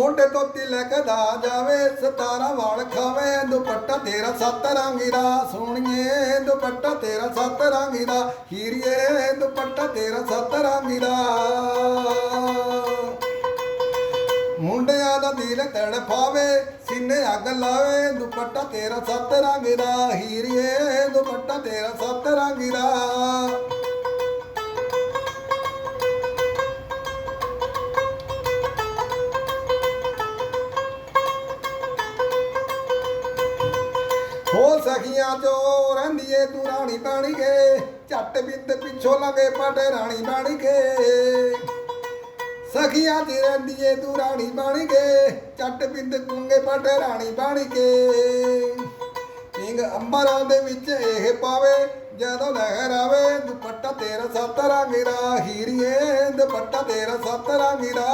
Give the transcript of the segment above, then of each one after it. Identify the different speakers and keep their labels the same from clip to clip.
Speaker 1: ਮੋਢੇ ਤੋਂ ਤਿਲਕ ਜਾਵੇ, ਸਤਾਰਾ ਵਾਲ ਖਾਵੇ, ਦੁਪੱਟਾ ਤੇਰਾ ਸੱਤ ਰੰਗੀ ਦਾ। ਸੋਹਣੀਏ, ਦੁਪੱਟਾ ਤੇਰਾ ਸੱਤ ਰੰਗੀ ਦਾ। ਹੀਰੀਏ, ਦੁਪੱਟਾ ਤੇਰਾ ਸੱਤ ਰੰਗੀ ਦਾ। ਮੁੰਡਿਆਂ ਦਾ ਦਿਲ ਤੜਫਾਵੇ ਸੀਨੇ ਅੱਗ ਲਾਵੇ, ਦੁਪੱਟਾ ਤੇਰਾ ਸੱਤ ਰੰਗ ਦਾ। ਹੀਰੀਏ, ਦੁਪੱਟਾ ਤੇਰਾ ਸੱਤ ਰੰਗ ਦਾ। ਸਖੀਆਂ ਚੋ ਰਹਿੰਦੀਏ ਤੂੰ ਰਾਣੀ ਬਣ ਕੇ ਝੱਟ ਬਿੰਦ ਪਿੱਛੋਂ ਲਗੇ ਪਟੇ ਰਾਣੀ ਬਾਣੀ ਕੇ ਸਖੀਆਂ ਦੀ ਰਹਿੰਦੀਏ ਤੂੰ ਰਾਣੀ ਬਣ ਕੇ ਚੱਟ ਬਿੰਦ ਕੁੰਗੇ ਪਟ ਰਾਣੀ ਬਾਣੀ ਕੇ ਕਿੰਗ ਅੰਬਰਾਂ ਦੇ ਵਿੱਚ ਇਹ ਪਾਵੇ, ਜਦੋਂ ਲਹਿਰ ਆਵੇ, ਦੁਪੱਟਾ ਤੇਰਾ ਸੱਤ ਰੰਗ ਦਾ, ਹੀਰੀਏ ਦੁਪੱਟਾ ਤੇਰਾ ਸੱਤ ਰੰਗ ਦਾ।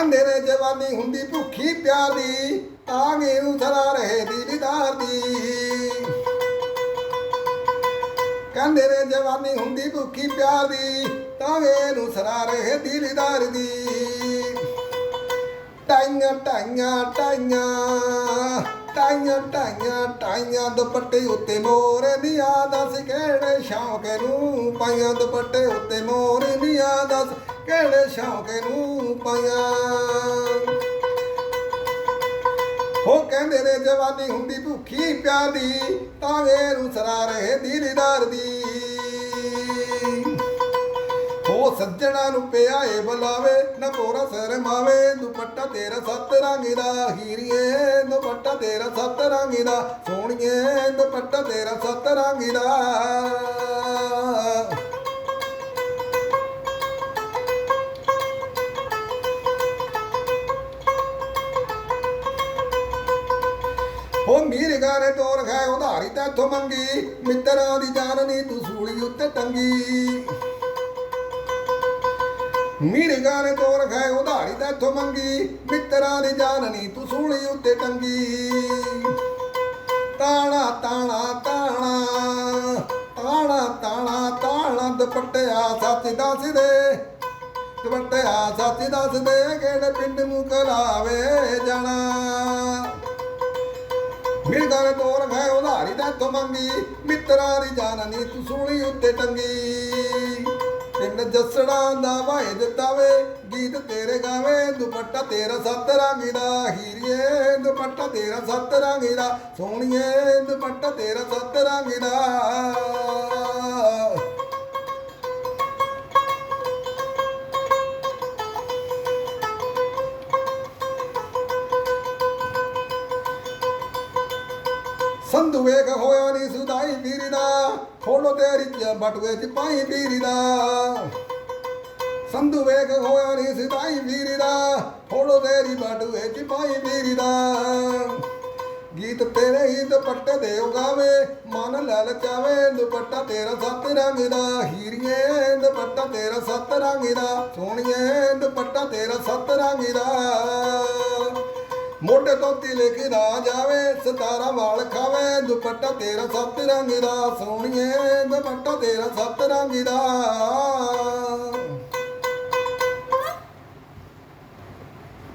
Speaker 1: ਕਹਿੰਦੇ ਨੇ ਜਵਾਨੀ ਹੁੰਦੀ ਭੁੱਖੀ ਪਿਆਲੀ ਤਾਂ ਨੂੰ ਸਦਾ ਰਹੇ ਦਿਲਦਾਰ ਦੀ। ਕਹਿੰਦੇ ਨੇ ਜਵਾਨੀ ਹੁੰਦੀ ਭੁੱਖੀ ਪਿਆਲੀ ਤਾਂ ਨੂੰ ਸਰਾ ਰਹੇ ਦਿਲਦਾਰ ਦੀ। ਟਾਈਆਂ ਟਾਈਆਂ ਟਾਈਆਂ ਟਾਈਆਂ ਟਾਈਆਂ ਟਾਈਆਂ ਦੁਪੱਟੇ ਉੱਤੇ ਮੋਰ ਨੀਆਂ ਦੱਸ ਕਿਹੜੇ ਸ਼ੌਕ ਨੂੰ ਪਾਈਆਂ ਦੁਪੱਟੇ ਉੱਤੇ ਮੋਰ ਨੀਆਂ ਦੱਸ ਕਿਹੜੇ ਸ਼ੌਕ ਨੂੰ ਪਾਈਆਂ ਹੋ ਕਹਿੰਦੇ ਨੇ ਜਵਾਨੀ ਹੁੰਦੀ ਭੁੱਖੀ ਪਿਆਦੀ ਤਾਂ ਵੇਰੂ ਸਰਾ ਰਹੇ ਦਿਲਦਾਰ ਦੀ। ਹੋ ਸੱਜਣਾ ਨੂੰ ਪਿਆ ਏ ਬੁਲਾਵੇ, ਨਾ ਕੋਰਾ ਸਿਰ ਦੁਪੱਟਾ ਤੇਰਾ ਸੱਤ ਰੰਗ ਦਾ, ਹੀਰੀਏ, ਦੁਪੱਟਾ ਤੇਰਾ ਸੱਤ ਰੰਗ ਦਾ, ਸੋਹਣੀਏ, ਦੁਪੱਟਾ ਤੇਰਾ ਸੱਤ ਰੰਗ ਦਾ। ਉਹ ਮੀਰ ਗਾਰੇ ਤੋਰ ਖਾਏ ਉਧਾਰੀ ਤੈਥੋਂ ਮੰਗੀ। ਮਿੱਤਰਾਂ ਦੀ ਜਾਨਨੀ ਤੂੰ ਸੂਲੀ ਉੱਤੇ ਟੰਗੀ। ਮੀਰ ਗਾਰੇ ਤੋਰ ਖਾਏ ਉਧਾਰੀ ਤੈਥੋਂ ਮੰਗੀ। ਮਿੱਤਰਾਂ ਦੀ ਜਾਨਨੀ ਤੂੰ ਸੂਲੀ ਉੱਤੇ ਟੰਗੀ। ਤਾਣਾ ਤਾਣਾ ਤਾਣਾ ਤਾਣਾ ਤਾਣਾ ਤਾਣਾ, ਦੁਪੱਟਿਆ ਸੱਚ ਦੱਸ ਦੇ ਦੁਪੱਟਿਆ ਸੱਚ ਦੱਸ ਦੇ ਕਿਹੜੇ ਪਿੰਡ ਨੂੰ ਕਰਾਵੇ ਜਾਣਾ। ਮਿਲਦਾ ਤੋਰ ਹੈ ਉਧਾਰੀ ਦਾ ਤੋਂ ਮੰਗੀ ਮਿੱਤਰਾਂ ਦੀ ਜਾਨ ਤੂੰ ਸੋਹਣੀ ਉੱਤੇ ਟੰਗੀ। ਪਿੰਡ ਜਸੜਾ ਦਾ ਵਾਏ ਦਿੱਤਾ ਵੇ, ਗੀਤ ਤੇਰੇ ਗਾਵੇ, ਦੁਪੱਟਾ ਤੇਰਾ ਸੱਤ ਰੰਗੀ ਦਾ। ਹੀਰੀਏ, ਦੁਪੱਟਾ ਤੇਰਾ ਸੱਤ ਰੰਗੀ ਦਾ। ਸੋਹਣੀਏ, ਦੁਪੱਟਾ ਤੇਰਾ ਸੱਤ ਰੰਗ ਦਾ। ਸੰਧੂ ਵੇਖ ਹੋਇਆ ਨੀ ਸੁਦਾਈ ਵੀਰ ਦਾ, ਖੋਲੋ ਤੇਰੀ ਚ ਬਟੂਏ ਚ ਪਾਈ ਵੀਰੀ ਦਾ। ਸੰਧੂ ਵੇਖ ਹੋਇਆ ਨੀ ਸੁਦਾਈ ਵੀਰੀ ਦਾ ਫੋਲੋ ਤੇਰੀ ਬਟੂਏ ਚ ਪਾਈ ਵੀਰੀ ਦਾ। ਗੀਤ ਤੇਰੇ ਹੀ ਦੁਪੱਟੇ ਦੇ ਉਗਾਵੇ, ਮਨ ਲਲਚਾਵੇ ਦੁਪੱਟਾ ਤੇਰਾ ਸੱਤ ਰੰਗ ਦਾ। ਹੀਰੀਏ ਦੁਪੱਟਾ ਤੇਰਾ ਸੱਤ ਰੰਗ ਦਾ, ਸੋਹਣੀਏ ਦੁਪੱਟਾ ਤੇਰਾ ਸੱਤ ਰੰਗ ਦਾ। ਮੋਢੇ ਧੋਤੀ ਲੈ ਕੇ ਨਾ ਜਾਵੇ, ਸਤਾਰਾ ਵਾਲ ਖਾਵੇ, ਦੁਪੱਟਾ ਤੇਰਾ ਸੱਤ ਰੰਗ ਦਾ, ਸੋਹਣੀਏ, ਦੁਪੱਟਾ ਤੇਰਾ ਸੱਤ ਰੰਗ ਦਾ।